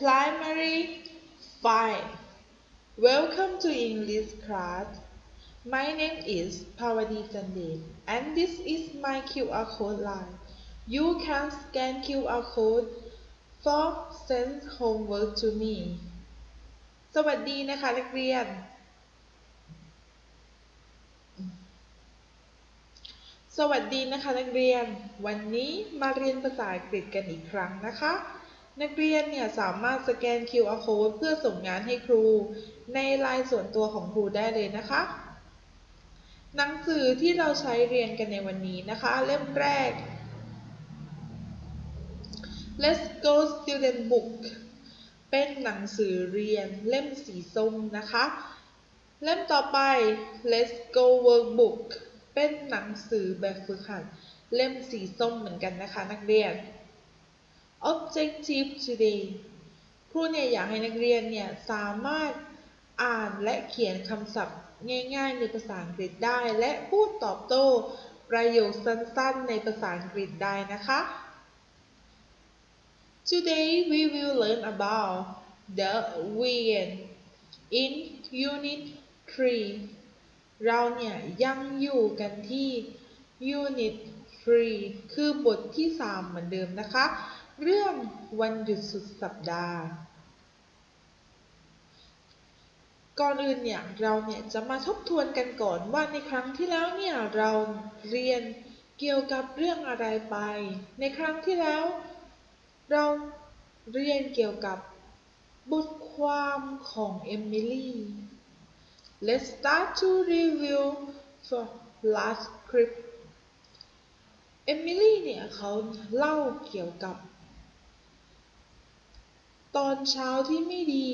primary 5 welcome to english class my name is Pawadi Sandeep and this is my QR code line you can scan QR code for send homework to me สวัสดีนะคะนักเรียน สวัสดีนะคะนักเรียน วันนี้มาเรียนภาษาอังกฤษกันอีกครั้งนะคะ นักเรียนเนี่ยสามารถสแกน QR code เพื่อส่งงานให้ครู ในไลน์ส่วนตัวของครูได้เลยนะคะ หนังสือที่เราใช้เรียนกันในวันนี้นะคะ เล่มแรก Let's go student book เป็นหนังสือเรียนเล่มสีส้มนะคะ เล่มต่อไป Let's go workbook เป็นหนังสือแบบฝึกหัดเล่มสีส้มเหมือนกันนะคะนักเรียน Objective today ครูเนี่ยอยากให้นักเรียนเนี่ยสามารถอ่านและเขียนคำศัพท์ง่ายๆในภาษาอังกฤษได้ และพูดตอบโต้ประโยคสั้นๆในภาษาอังกฤษได้นะคะ Today we will learn about the vegan in Unit 3 เราเนี่ยยังอยู่กันที่ Unit 3 คือบทที่ 3 เหมือนเดิมนะคะ เรื่องวันหยุดสุดสัปดาห์ ก่อนอื่นเนี่ยเราเนี่ยจะมาทบทวนกันก่อนว่าในครั้งที่แล้วเนี่ยเราเรียนเกี่ยวกับเรื่องอะไรไป ในครั้งที่แล้ว เราเรียนเกี่ยวกับบทความของเอมิลี่ Let's start to review for last script เอมิลี่เนี่ยเขาเล่าเกี่ยวกับ ตอนเช้าที่ไม่ดี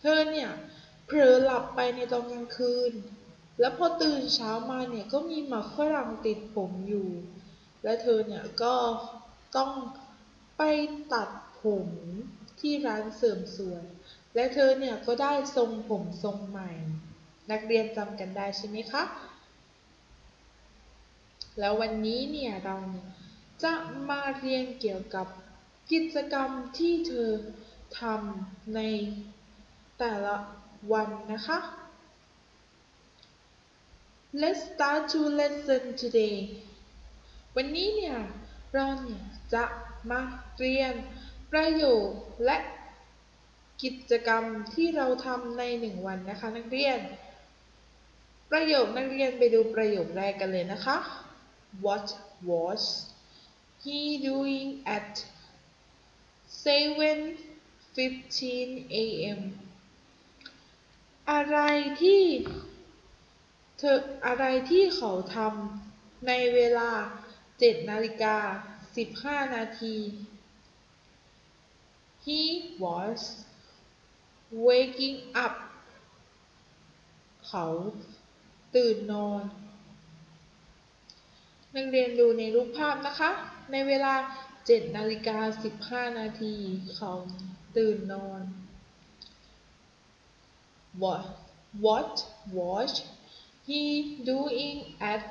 เธอเนี่ยเผลอหลับไปในตอนกลางคืน แล้วพอตื่นเช้ามาเนี่ยก็มีหมากฝรั่งติดผมอยู่ และเธอเนี่ยก็ต้องไปตัดผมที่ร้านเสริมสวย และเธอเนี่ยก็ได้ทรงผมทรงใหม่ นักเรียนจำกันได้ใช่ไหมคะ แล้ววันนี้เนี่ยเราจะมาเรียนเกี่ยวกับ กิจกรรมที่เธอทำในแต่ละวันนะคะ Let's start to lesson today วันนี้เนี่ยเราเนี่ยจะมาเรียนประโยคและกิจกรรมที่เราทำในหนึ่งวันนะคะนักเรียน ประโยคนักเรียนไปดูประโยคแรกกันเลยนะคะ What was he doing at 7:15 a.m. อะไรที่เธออะไรที่เขาทำในเวลา 7นาฬิกา15 นาที He was waking up เขาตื่นนอนนักเรียนดูในรูปภาพนะคะ ในเวลา 7นาฬิกา15นาทีเขาตื่นนอน What What was he doing at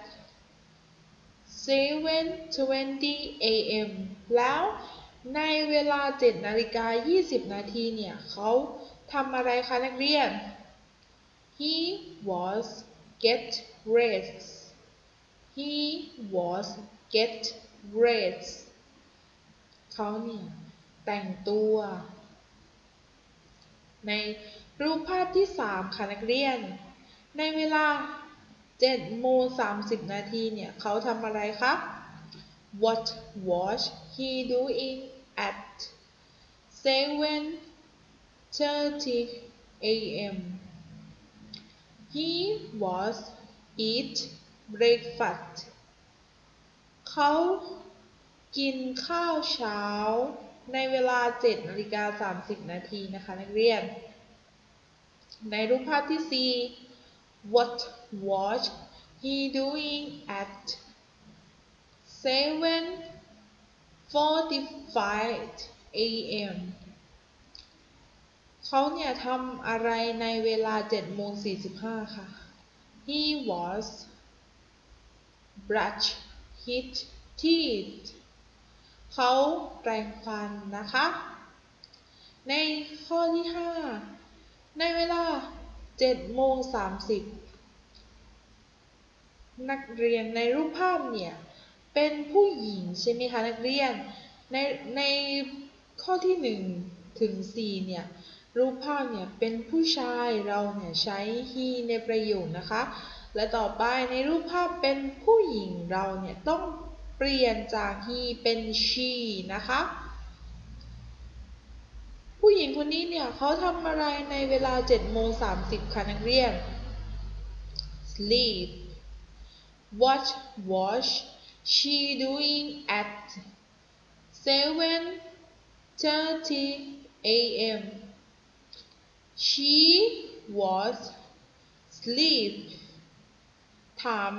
7:20 a.m. แล้วในเวลา7นาฬิกา20 นาทีเนี่ย เขาทำอะไรคะนักเรียน He was get dressed He was get dressed เขาเนี่ยแต่งตัว ในรูปภาพที่ 3 ค่ะนักเรียน ในเวลา7โมง30 นาทีเนี่ยเขาทำอะไรคะ What was he doing at 7:30 a.m. He was eat breakfast เขา กินข้าวเช้าในเวลา 7นาฬิกา30 นาทีนะคะนักเรียน ในรูปภาพที่ 4 What was he doing at 7:45 a.m. เขาเนี่ยทำอะไรในเวลา7โมง45 ค่ะ He was brush his teeth เขาแปรงฟันนะคะ ในข้อที่ 5 ในเวลา7โมง30 นักเรียนในรูปภาพเนี่ยเป็นผู้หญิงใช่ไหมคะนักเรียน ในในข้อที่ 1 ถึง 4 เนี่ยรูปภาพเนี่ยเป็นผู้ชายเราเนี่ยใช้ he ในประโยคนะคะ และต่อไปในรูปภาพเป็นผู้หญิงเราเนี่ยต้อง เปลี่ยนจาก he เป็น she นะคะ ผู้หญิงคนนี้เนี่ยเขาทำอะไรในเวลา7โมง30ค่ะนักเรียน sleep what was she doing at 7:30 a.m. she was sleep ถาม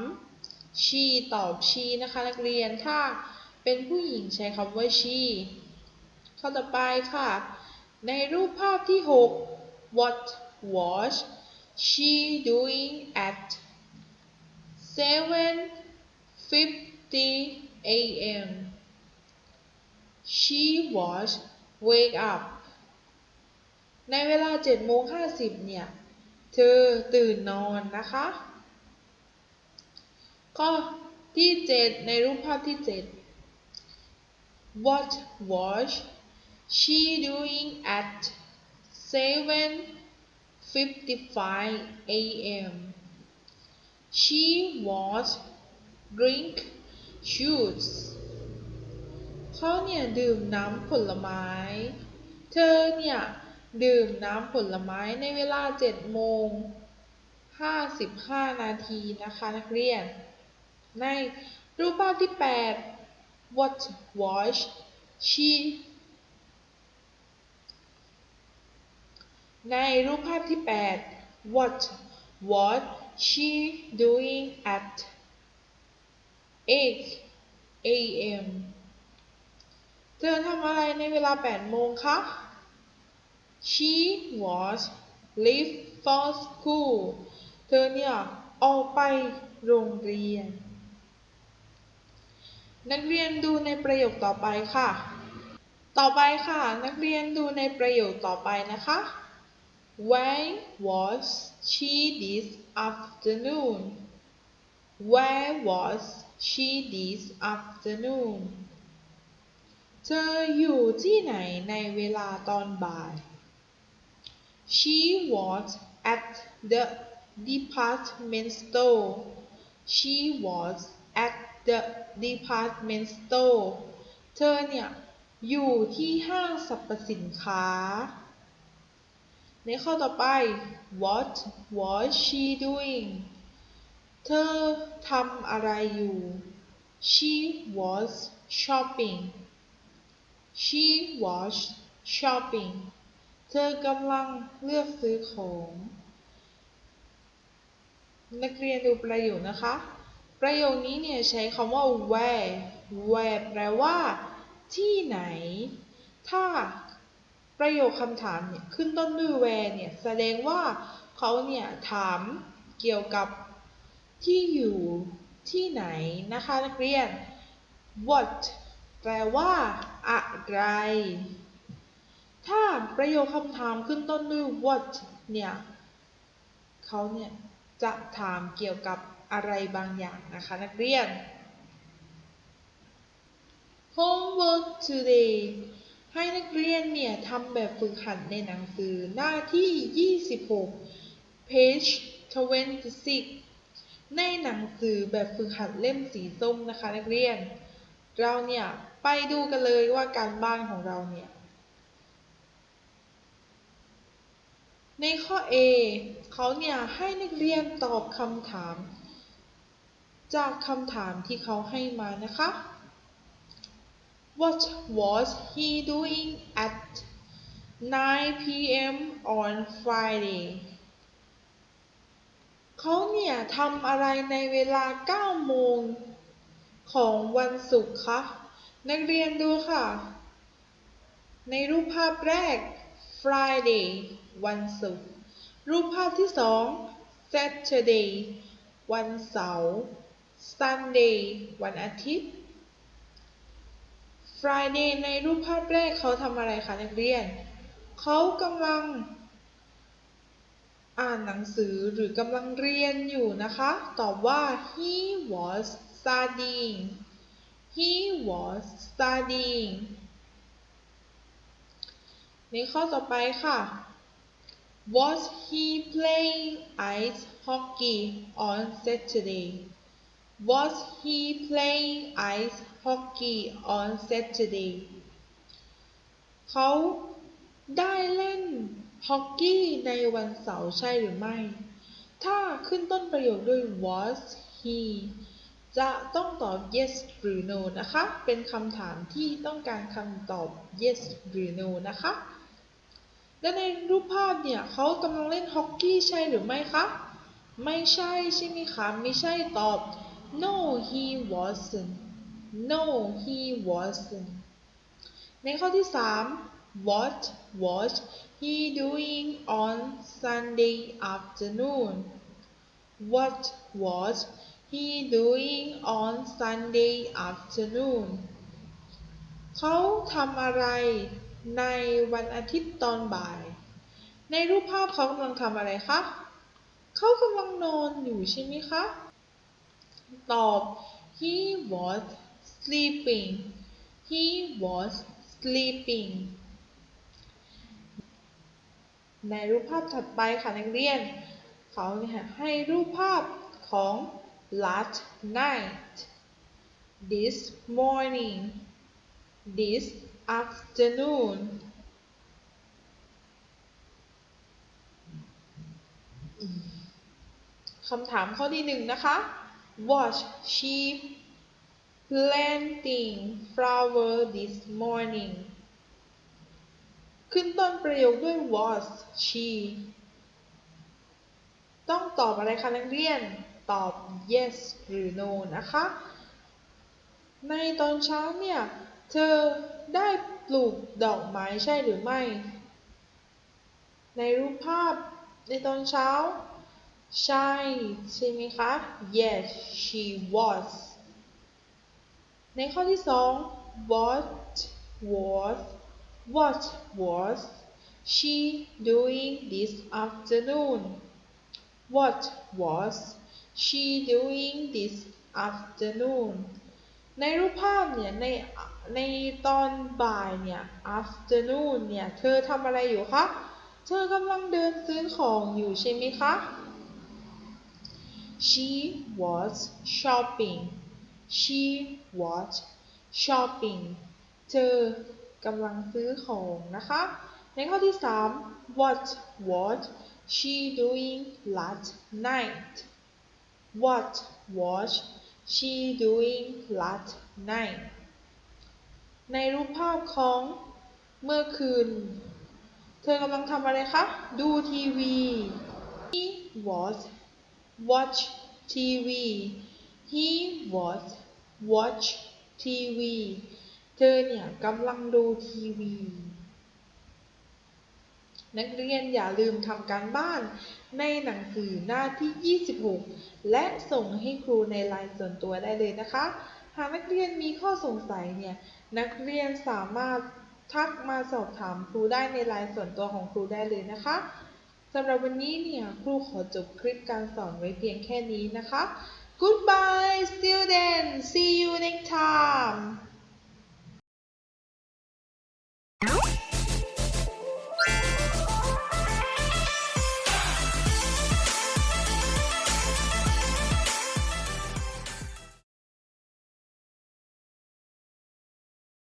she ตอบ she นะคะนักเรียนถ้าเป็นผู้หญิงใช้คำว่า she ข้อต่อไปค่ะ ในรูปภาพที่ 6 what was she doing at 7:50 a.m. she was wake up ในเวลา7โมง50 เนี่ย เธอตื่นนอนนะคะ ข้อที่ 7 ในรูปภาพที่ 7 what was she doing at 7:55 a.m. she was drink juice เขาเนี่ยดื่มน้ำผลไม้ เธอเนี่ยดื่มน้ำผลไม้ในเวลา7โมง55 นาทีนะคะนักเรียน ในรูปภาพที่ 8 what was she ในรูปภาพที่ 8 what was she doing at 8 a.m. เธอทำอะไรในเวลา 8 โมงคะ She was leave for school เธอเนี่ยออกไปโรงเรียน นักเรียนดูในประโยคต่อไปค่ะ ต่อไปค่ะ นักเรียนดูในประโยคต่อไปนะคะ Where was she this afternoon Where was she this afternoon เธออยู่ที่ไหนในเวลาตอนบ่าย She was at the department store She was at the department store เธอเนี่ย อยู่ที่ห้างสรรพสินค้า ในข้อต่อไป What was she doing เธอทำอะไรอยู่ She was shopping She was shopping เธอกำลังเลือกซื้อของ นักเรียนดูประโยคนะคะ ประโยคนี้เนี่ยใช้คำว่า where where แปลว่า ที่ไหน ถ้าประโยคคำถามเนี่ยขึ้นต้นด้วย where เนี่ยแสดงว่าเขาเนี่ยถามเกี่ยวกับที่อยู่ที่ไหนนะคะนักเรียน what แปลว่า อะไร ถ้าประโยคคำถามขึ้นต้นด้วย what เนี่ยเขาเนี่ยจะถามเกี่ยวกับ อะไรบางอย่างนะคะนักเรียน homework today ให้นักเรียนเนี่ยทำแบบฝึกหัดในหนังสือหน้าที่ 26 page 26 ในหนังสือแบบฝึกหัดเล่มสีส้มนะคะนักเรียน เราเนี่ยไปดูกันเลยว่าการบ้านของเราเนี่ย ในข้อ A เขาเนี่ยให้นักเรียนตอบคำถาม จากคำถามที่เขาให้มานะคะ What was he doing at 9 p.m. on Friday เขาเนี่ยทำอะไรในเวลา 9 โมง ของวันศุกร์คะ นักเรียนดูค่ะ ในรูปภาพแรก Friday วันศุกร์ รูปภาพที่สอง Saturday วันเสาร์ Sunday วันอาทิตย์ Friday ในรูปภาพแรกเขาทำอะไรคะนักเรียน เขากำลัง อ่านหนังสือหรือกำลังเรียนอยู่นะคะ ตอบว่า he was studying he was studying ในข้อต่อไปค่ะ was he playing ice hockey on Saturday was he playing ice hockey on Saturday เขาได้เล่นฮอกกี้ในวันเสาร์ใช่หรือไม่ ถ้าขึ้นต้นประโยคด้วย was he จะต้องตอบ yes หรือ no นะคะ เป็นคำถามที่ต้องการคำตอบ yes หรือ no นะคะ และในรูปภาพเนี่ยเขากำลังเล่นฮอกกี้ใช่หรือไม่คะ ไม่ใช่ใช่ไหมคะ ไม่ใช่ตอบ no he wasn't no he wasn't ในข้อที่ 3 what was he doing on Sunday afternoon what was he doing on Sunday afternoon เขาทำอะไรในวันอาทิตย์ตอนบ่าย ในรูปภาพเขากำลังทำอะไรคะ เขากำลังนอนอยู่ใช่ไหมคะ ตอบ he was sleeping he was sleeping ในรูปภาพถัดไปค่ะนักเรียน เขาให้รูปภาพของ last night this morning this afternoon คำถามข้อที่หนึ่งนะคะ Was she planting flower this morning ขึ้นต้นประโยคด้วย was she ต้องตอบอะไรคะนักเรียน ตอบ yes หรือ no นะคะ ในตอนเช้าเนี่ย เธอได้ปลูกดอกไม้ใช่หรือไม่ ในรูปภาพในตอนเช้า ใช่ใช่ไหมคะ yes she was ในข้อที่สอง what was what was she doing this afternoon what was she doing this afternoon ในรูปภาพเนี่ยในในตอนบ่ายเนี่ย afternoon เนี่ย เธอทำอะไรอยู่คะ เธอกำลังเดินซื้อของอยู่ใช่ไหมคะ she was shopping she was shopping เธอกำลังซื้อของนะคะ ในข้อที่ 3 what was she doing last night what was she doing last night ในรูปภาพของเมื่อคืน เธอกำลังทำอะไรคะ ดูทีวี She was watch TV he was watch TV เธอเนี่ยกำลังดูทีวี นักเรียนอย่าลืมทำการบ้านในหนังสือหน้าที่ 26 และส่งให้ครูในไลน์ส่วนตัวได้เลยนะคะ หากนักเรียนมีข้อสงสัยเนี่ย นักเรียนสามารถทักมาสอบถามครูได้ในไลน์ส่วนตัวของครูได้เลยนะคะ สำหรับวันนี้เนี่ยครูขอจบคลิปการสอนไว้เพียงแค่นี้นะคะ Goodbye students see you next time